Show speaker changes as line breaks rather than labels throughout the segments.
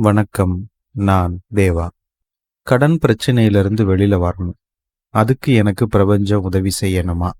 வணக்கம் நான் தேவா. கடன் பிரச்சனையிலிருந்து வெளியில வரணும். அதுக்கு எனக்கு பிரபஞ்சம் உதவி செய்யணுமா?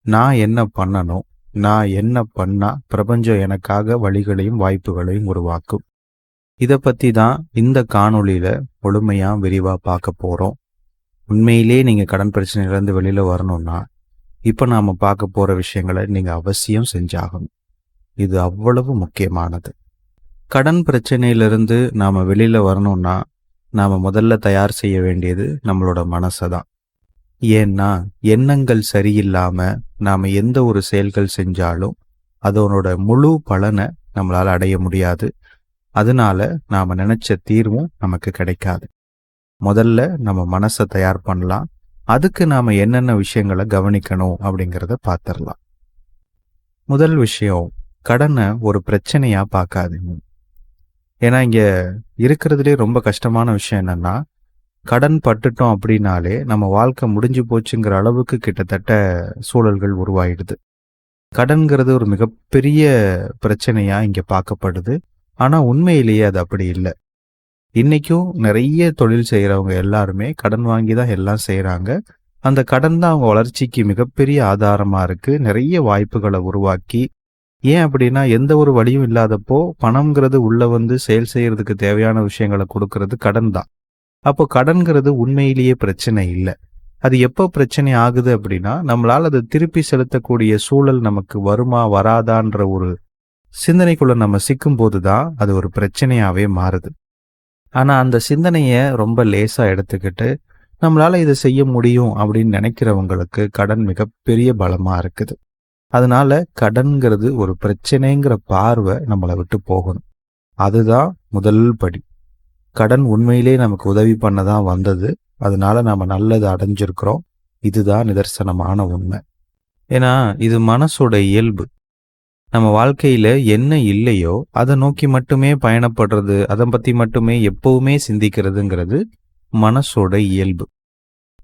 நான் என்ன பண்ணணும்? நான் என்ன பண்ணா பிரபஞ்சம் எனக்காக வழிகளையும் வாய்ப்புகளையும் உருவாக்கும்? இதை பத்தி தான் இந்த காணொளியில் முழுமையா விரிவா பார்க்க போறோம். உண்மையிலே நீங்க கடன் பிரச்சனையிலிருந்து வெளியில வரணும்னா இப்ப நாம பார்க்க போற விஷயங்களை நீங்க அவசியம் செஞ்சாகணும். இது அவ்வளவு முக்கியமானது. கடன் பிரச்சனையிலிருந்து நாம் வெளியில் வரணும்னா நாம் முதல்ல தயார் செய்ய வேண்டியது நம்மளோட மனசை தான் ஏன்னா எண்ணங்கள் சரியில்லாமல் நாம் எந்த ஒரு செயல்கள் செஞ்சாலும் அதனோட முழு பலனை நம்மளால் அடைய முடியாது. அதனால நாம் நினச்ச தீர்வும் நமக்கு கிடைக்காது. முதல்ல நம்ம மனசை தயார் பண்ணலாம். அதுக்கு நாம் என்னென்ன விஷயங்களை கவனிக்கணும் அப்படிங்கிறத பார்த்துடலாம் முதல் விஷயம் கடனை ஒரு பிரச்சனையாக பார்க்காதீங்க. ஏன்னா இங்கே இருக்கிறதுலே ரொம்ப கஷ்டமான விஷயம் என்னென்னா கடன் பட்டுட்டோம் அப்படின்னாலே நம்ம வாழ்க்கை முடிஞ்சு போச்சுங்கிற அளவுக்கு கிட்டத்தட்ட சூழல்கள் உருவாயிடுது. கடன்கிறது ஒரு மிகப்பெரிய பிரச்சனையாக இங்கே பார்க்கப்படுது. ஆனால் உண்மையிலேயே அது அப்படி இல்லை. இன்றைக்கும் நிறைய தொழில் செய்கிறவங்க எல்லாருமே கடன் வாங்கி தான் எல்லாம் செய்கிறாங்க அந்த கடன் தான் அவங்க வளர்ச்சிக்கு மிகப்பெரிய ஆதாரமாக இருக்கு. நிறைய வாய்ப்புகளை உருவாக்கி ஏன் அப்படின்னா எந்த ஒரு வழியும் இல்லாதப்போ பணம்ங்கிறது உள்ள வந்து செயல் செய்யறதுக்கு தேவையான விஷயங்களை கொடுக்கறது கடன் தான். அப்போ கடன்கிறது உண்மையிலேயே பிரச்சனை இல்லை. அது எப்போ பிரச்சனை ஆகுது அப்படின்னா நம்மளால் அதை திருப்பி செலுத்தக்கூடிய சூழல் நமக்கு வருமா வராதான்ற ஒரு சிந்தனைக்குள்ள நம்ம சிக்கும் போதுதான் அது ஒரு பிரச்சனையாவே மாறுது. ஆனால் அந்த சிந்தனையை ரொம்ப லேசாக எடுத்துக்கிட்டு நம்மளால் இதை செய்ய முடியும் அப்படின்னு நினைக்கிறவங்களுக்கு கடன் மிகப்பெரிய பலமாக இருக்குது. அதனால கடன்கிறது ஒரு பிரச்சனைங்கிற பார்வை நம்மளை விட்டு போகணும். அதுதான் முதல் படி. கடன் உண்மையிலே நமக்கு உதவி பண்ண தான் வந்தது. அதனால நம்ம நல்லது அடைஞ்சிருக்கிறோம். இதுதான் நிதர்சனமான உண்மை. ஏன்னா இது மனசோட இயல்பு. நம்ம வாழ்க்கையில என்ன இல்லையோ அதை நோக்கி மட்டுமே பயணப்படுறது அதை பத்தி மட்டுமே எப்பவுமே சிந்திக்கிறதுங்கிறது மனசோட இயல்பு.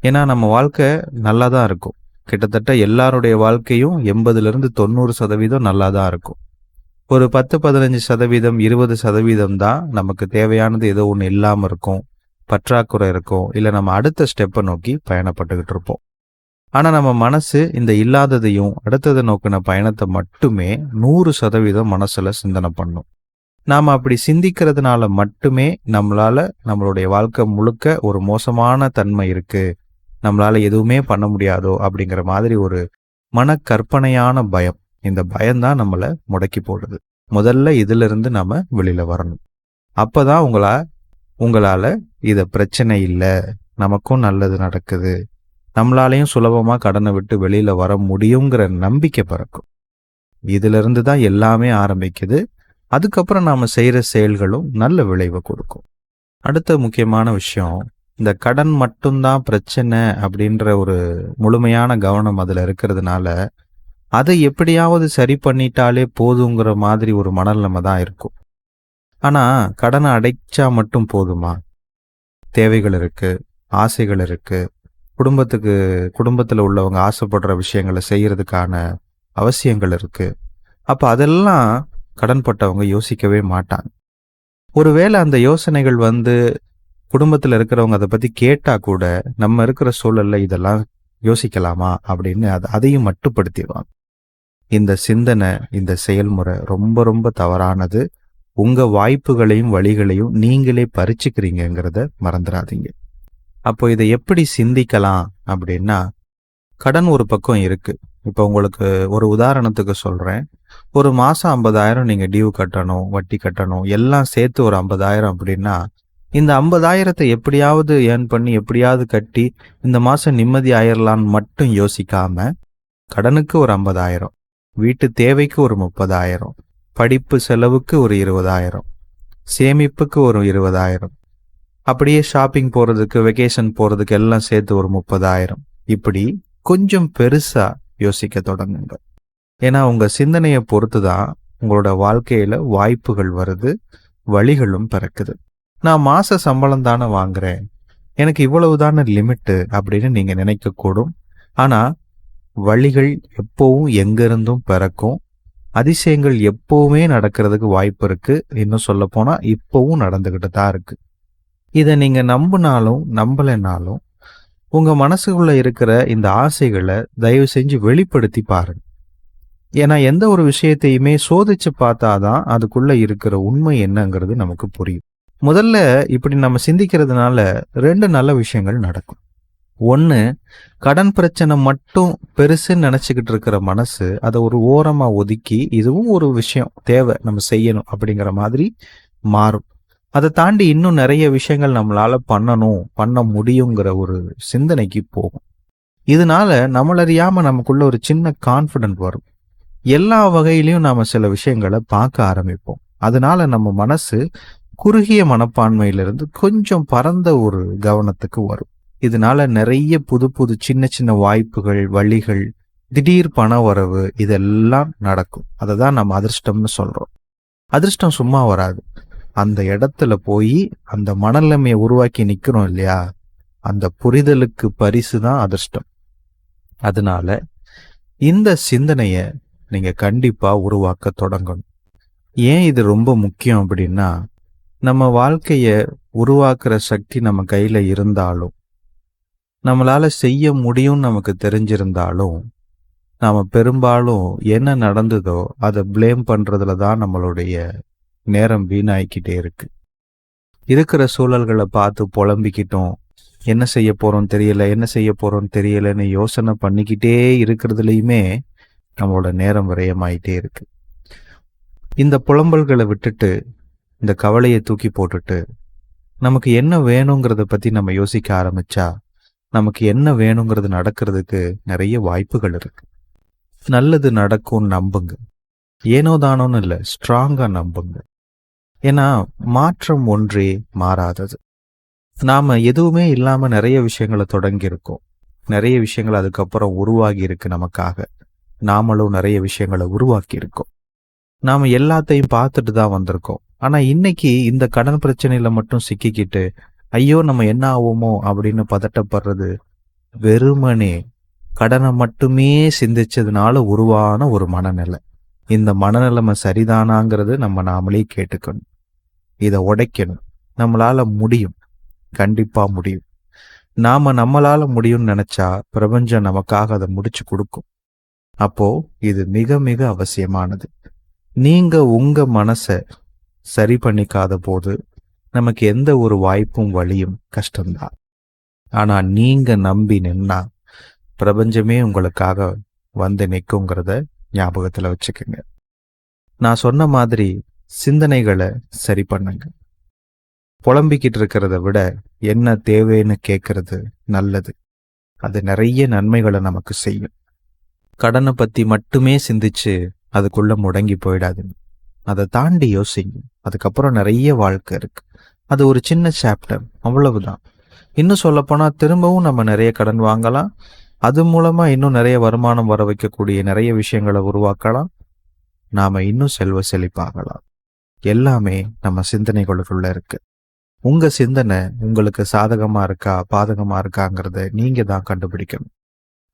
ஏன்னா நம்ம வாழ்க்கை நல்லா தான் இருக்கும். கிட்டத்தட்ட எல்லாருடைய வாழ்க்கையும் எண்பதுலேருந்து தொண்ணூறு சதவீதம் நல்லா தான் இருக்கும். ஒரு பத்து பதினஞ்சு சதவீதம் இருபது சதவீதம் தான் நமக்கு தேவையானது ஏதோ ஒன்று இல்லாமல் இருக்கும் பற்றாக்குறை இருக்கும் இல்லை நம்ம அடுத்த ஸ்டெப்பை நோக்கி பயணப்பட்டுக்கிட்டு இருப்போம். ஆனால் நம்ம மனசு இந்த இல்லாததையும் அடுத்ததை நோக்கின பயணத்தை மட்டுமே நூறு சதவீதம் மனசில் சிந்தனை பண்ணும். நாம் அப்படி சிந்திக்கிறதுனால மட்டுமே நம்மளால நம்மளுடைய வாழ்க்கை முழுக்க ஒரு மோசமான தன்மை இருக்குது நம்மளால் எதுவுமே பண்ண முடியாதோ அப்படிங்கிற மாதிரி ஒரு மனக்கற்பனையான பயம். இந்த பயம்தான் நம்மளை முடக்கி போடுது. முதல்ல இதிலிருந்து நம்ம வெளியில் வரணும். அப்பதான் உங்களா உங்களால் இதை பிரச்சனை இல்லை நமக்கும் நல்லது நடக்குது. நம்மளாலையும் சுலபமாக கடனை விட்டு வெளியில் வர முடியுங்கிற நம்பிக்கை பிறக்கும். இதிலிருந்து தான் எல்லாமே ஆரம்பிக்குது. அதுக்கப்புறம் நாம் செய்கிற செயல்களும் நல்ல விளைவை கொடுக்கும். அடுத்த முக்கியமான விஷயம் இந்த கடன் மட்டும்தான் பிரச்சனை அப்படின்ற ஒரு முழுமையான கவனம் அதில் இருக்கிறதுனால அதை எப்படியாவது சரி பண்ணிட்டாலே போதுங்கிற மாதிரி ஒரு மனநிலைமை தான் இருக்கும். ஆனால் கடனை அடைச்சா மட்டும் போதுமா? தேவைகள் இருக்குது ஆசைகள் இருக்குது குடும்பத்துக்கு குடும்பத்தில் உள்ளவங்க ஆசைப்படுற விஷயங்களை செய்கிறதுக்கான அவசியங்கள் இருக்குது அப்போ அதெல்லாம் கடன்பட்டவங்க யோசிக்கவே மாட்டாங்க. ஒருவேளை அந்த யோசனைகள் வந்து குடும்பத்தில் இருக்கிறவங்க அதை பத்தி கேட்டா கூட நம்ம இருக்கிற சூழல்ல இதெல்லாம் யோசிக்கலாமா அப்படின்னு அது அதையும் மட்டுப்படுத்திடுவாங்க. இந்த சிந்தனை இந்த செயல்முறை ரொம்ப ரொம்ப தவறானது. உங்க வாய்ப்புகளையும் வழிகளையும் நீங்களே பறிச்சுக்கிறீங்கிறத மறந்துடாதீங்க அப்போ இதை எப்படி சிந்திக்கலாம் அப்படின்னா கடன் ஒரு பக்கம் இருக்கு. இப்போ உங்களுக்கு ஒரு உதாரணத்துக்கு சொல்றேன். ஒரு மாசம் ஐம்பதாயிரம் நீங்க டியூ கட்டணும் வட்டி கட்டணும் எல்லாம் சேர்த்து ஒரு ஐம்பதாயிரம் அப்படின்னா இந்த ஐம்பதாயிரத்தை எப்படியாவது ஏர்ன் பண்ணி எப்படியாவது கட்டி இந்த மாதம் நிம்மதி ஆயிரலான்னு மட்டும் யோசிக்காம கடனுக்கு ஒரு ஐம்பதாயிரம் வீட்டு தேவைக்கு ஒரு முப்பதாயிரம் படிப்பு செலவுக்கு ஒரு இருபதாயிரம் சேமிப்புக்கு ஒரு இருபதாயிரம் அப்படியே ஷாப்பிங் போறதுக்கு வெக்கேஷன் போறதுக்கு எல்லாம் சேர்த்து ஒரு முப்பதாயிரம். இப்படி கொஞ்சம் பெருசா யோசிக்க தொடங்குங்க. ஏன்னா உங்க சிந்தனையை பொறுத்து தான் உங்களோட வாழ்க்கையில வாய்ப்புகள் வருது வழிகளும் பிறக்குது. நான் மாச சம்பளம் தானே வாங்குறேன். எனக்கு இவ்வளவு தானே லிமிட்டு அப்படின்னு நீங்க நினைக்கக்கூடும். ஆனால் ஆனா வழிகள் எப்பவும் எங்கிருந்தும் பிறக்கும். அதிசயங்கள் எப்பவுமே நடக்கிறதுக்கு வாய்ப்பு இருக்கு. இன்னும் சொல்ல போனா இப்பவும் நடந்துகிட்டு தான் இருக்கு. இதை நீங்க நம்பினாலும் நம்பலைனாலும் உங்க மனசுக்குள்ள இருக்கிற இந்த ஆசைகளை தயவு செஞ்சு வெளிப்படுத்தி பாருங்க. ஏன்னா எந்த ஒரு விஷயத்தையுமே சோதிச்சு பார்த்தாதான் அதுக்குள்ள இருக்கிற உண்மை என்னங்கிறது நமக்கு புரியும். முதல்ல இப்படி நம்ம சிந்திக்கிறதுனால ரெண்டு நல்ல விஷயங்கள் நடக்கும். ஒன்று கடன் பிரச்சனை மட்டும் பெருசுன்னு நினச்சிக்கிட்டு இருக்கிற மனசு அதை ஒரு ஓரமாக ஒதுக்கி இதுவும் ஒரு விஷயம் தேவை நம்ம செய்யணும் அப்படிங்கிற மாதிரி மாறும். அதை தாண்டி இன்னும் நிறைய விஷயங்கள் நம்மளால பண்ணணும் பண்ண முடியுங்கிற ஒரு சிந்தனைக்கு போகும். இதனால நம்மளறியாம நமக்குள்ள ஒரு சின்ன கான்ஃபிடென்ட் வரும். எல்லா வகையிலையும் நாம சில விஷயங்களை பார்க்க ஆரம்பிப்போம். அதனால நம்ம மனசு குறுகிய மனப்பான்மையிலிருந்து கொஞ்சம் பரந்த ஒரு கவனத்துக்கு வரும். இதனால நிறைய புது புது சின்ன சின்ன வாய்ப்புகள் வழிகள் திடீர் பண வரவு இதெல்லாம் நடக்கும். அதை தான் நம்ம அதிர்ஷ்டம்னு சொல்றோம். அதிர்ஷ்டம் சும்மா வராது. அந்த இடத்துல போய் அந்த மனநிலைமையை உருவாக்கி நிக்கிறோம் இல்லையா? அந்த புரிதலுக்கு பரிசு தான் அதிர்ஷ்டம். அதனால இந்த சிந்தனைய நீங்க கண்டிப்பா உருவாக்க தொடங்கணும். ஏன் இது ரொம்ப முக்கியம் அப்படின்னா நம்ம வாழ்க்கையை உருவாக்குற சக்தி நம்ம கையில் இருந்தாலும் நம்மளால் செய்ய முடியும்னு நமக்கு தெரிஞ்சிருந்தாலும் நாம் பெரும்பாலும் என்ன நடந்ததோ அதை ப்ளேம் பண்ணுறதுல தான் நம்மளுடைய நேரம் வீணாயிக்கிட்டே இருக்கு. இருக்கிற சூழல்களை பார்த்து புலம்பிக்கிட்டோம். என்ன செய்ய போகிறோம் தெரியல என்ன செய்ய போகிறோம் தெரியலன்னு யோசனை பண்ணிக்கிட்டே இருக்கிறதுலையுமே நம்மளோட நேரம் விரயமாயிட்டே இருக்கு. இந்த புலம்பல்களை விட்டுட்டு இந்த கவலையை தூக்கி போட்டுட்டு நமக்கு என்ன வேணுங்கிறத பத்தி நம்ம யோசிக்க ஆரம்பிச்சா நமக்கு என்ன வேணுங்கிறது நடக்கிறதுக்கு நிறைய வாய்ப்புகள் இருக்கு. நல்லது நடக்கும் நம்புங்க. ஏனோ தானோன்னு இல்லை ஸ்ட்ராங்கா நம்புங்க. ஏன்னா மாற்றம் ஒன்றே மாறாதது. நாம எதுவுமே இல்லாம நிறைய விஷயங்களை தொடங்கியிருக்கோம். நிறைய விஷயங்கள் அதுக்கப்புறம் உருவாகி இருக்கு நமக்காக. நாமளும் நிறைய விஷயங்களை உருவாக்கி இருக்கோம் நாம எல்லாத்தையும் பார்த்துட்டு தான் வந்திருக்கோம். ஆனால் இன்னைக்கு இந்த கடன் பிரச்சனையில் மட்டும் சிக்கிக்கிட்டு ஐயோ நம்ம என்ன ஆவோமோ அப்படின்னு பதட்டப்படுறது வெறுமனே. கடனை மட்டுமே சிந்திச்சதுனால உருவான ஒரு மனநிலை. இந்த மனநிலைமை சரிதானாங்கிறது நம்ம நாமளே கேட்டுக்கணும். இதை உடைக்கணும். நம்மளால முடியும். கண்டிப்பா முடியும். நாம நம்மளால முடியும்னு நினைச்சா பிரபஞ்சம் நமக்காக அதை முடிச்சு கொடுக்கும். அப்போ இது மிக மிக அவசியமானது. நீங்க உங்க மனசை சரி பண்ணிக்காத போது நமக்கு எந்த ஒரு வாய்ப்பும் வழியும் கஷ்டம்தான். ஆனா நீங்க நம்பி நின்னா பிரபஞ்சமே உங்களுக்காக வந்து நிற்குங்கிறத ஞாபகத்துல வச்சுக்கோங்க. நான் சொன்ன மாதிரி சிந்தனைகளை சரி பண்ணுங்க. புலம்பிக்கிட்டு இருக்கிறத விட என்ன தேவைன்னு கேட்கறது நல்லது. அது நிறைய நன்மைகளை நமக்கு செய்யும். கடனை பத்தி மட்டுமே சிந்திச்சு அதுக்குள்ள முடங்கி போயிடாதுன்னு அதை தாண்டி யோசிங்க. அதுக்கப்புறம் நிறைய வாழ்க்கை இருக்கு. அது ஒரு சின்ன சாப்டர் அவ்வளவுதான். இன்னும் சொல்லப்போனால் திரும்பவும் நம்ம நிறைய கடன் வாங்கலாம். அது மூலமா இன்னும் நிறைய வருமானம் வர வைக்கக்கூடிய நிறைய விஷயங்களை உருவாக்கலாம். நாம இன்னும் செல்வ செழிப்பாகலாம். எல்லாமே நம்ம சிந்தனைகளுக்குள்ள இருக்கு. உங்க சிந்தனை உங்களுக்கு சாதகமா இருக்கா பாதகமா இருக்காங்கிறத நீங்க தான் கண்டுபிடிக்கணும்.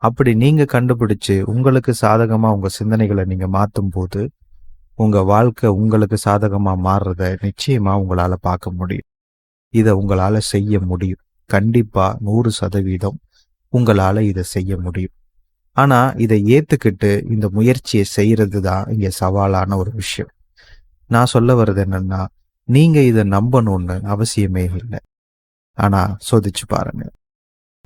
அப்படி நீங்க கண்டுபிடிச்சு உங்களுக்கு சாதகமா உங்க சிந்தனைகளை நீங்க மாத்தும் போது உங்க வாழ்க்கை உங்களுக்கு சாதகமா மாறுறத நிச்சயமா உங்களால பார்க்க முடியும். இதை உங்களால செய்ய முடியும். கண்டிப்பா நூறு சதவீதம் உங்களால இதை செய்ய முடியும். ஆனா இதை ஏத்துக்கிட்டு இந்த முயற்சியை செய்யறது தான் இங்க சவாலான ஒரு விஷயம். நான் சொல்ல வர்றது என்னன்னா நீங்க இதை நம்பணும்னு அவசியமே இல்லை. ஆனா சோதிச்சு பாருங்க.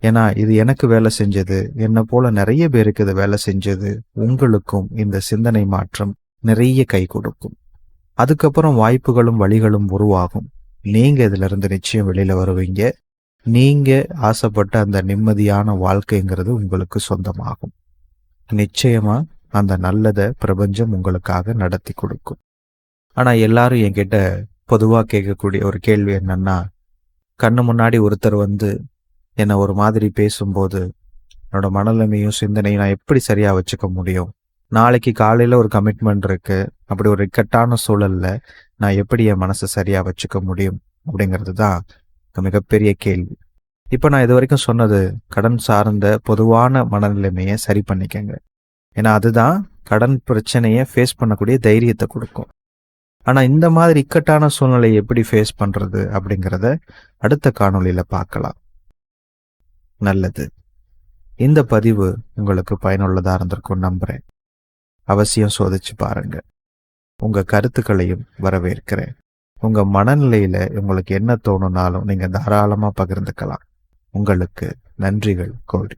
ஏன்னா இது எனக்கு வேலை செஞ்சது என்னை போல நிறைய பேருக்கு இது வேலை செஞ்சது உங்களுக்கும் இந்த சிந்தனை மாற்றம் நிறைய கை கொடுக்கும். அதுக்கப்புறம் வாய்ப்புகளும் வழிகளும் உருவாகும். நீங்க இதுல இருந்து நிச்சயம் வெளியில வருவீங்க. நீங்க ஆசைப்பட்ட அந்த நிம்மதியான வாழ்க்கைங்கிறது உங்களுக்கு சொந்தமாகும். நிச்சயமா அந்த நல்லதை பிரபஞ்சம் உங்களுக்காக நடத்தி கொடுக்கும். ஆனா எல்லாரும் என்கிட்ட பொதுவாக கேட்கக்கூடிய ஒரு கேள்வி என்னன்னா கண்ணு முன்னாடி ஒருத்தர் வந்து என்னை ஒரு மாதிரி பேசும்போது என்னோட மனநிலைமையும் சிந்தனையும் நான் எப்படி சரியா வச்சுக்க முடியும்? நாளைக்கு காலையில் ஒரு கமிட்மெண்ட் இருக்கு. அப்படி ஒரு இக்கட்டான சூழல்ல நான் எப்படி என் மனசை சரியாக வச்சுக்க முடியும்? அப்படிங்கிறது தான் மிகப்பெரிய கேள்வி. இப்போ நான் இது வரைக்கும் சொன்னது கடன் சார்ந்த பொதுவான மனநிலைமையை சரி பண்ணிக்கங்க. ஏன்னா அதுதான் கடன் பிரச்சனையை ஃபேஸ் பண்ணக்கூடிய தைரியத்தை கொடுக்கும். ஆனால் இந்த மாதிரி இக்கட்டான சூழ்நிலையை எப்படி ஃபேஸ் பண்ணுறது அப்படிங்கிறத அடுத்த காணொளியில் பார்க்கலாம். நல்லது. இந்த பதிவு உங்களுக்கு பயனுள்ளதாக இருந்திருக்கும் நம்புகிறேன் அவசியம் சோதிச்சு பாருங்க உங்கள் கருத்துக்களையும் வரவேற்கிறேன். உங்கள் மனநிலையில் உங்களுக்கு என்ன தோணுனாலும் நீங்கள் தாராளமாக பகிர்ந்துக்கலாம். உங்களுக்கு நன்றிகள் கோடி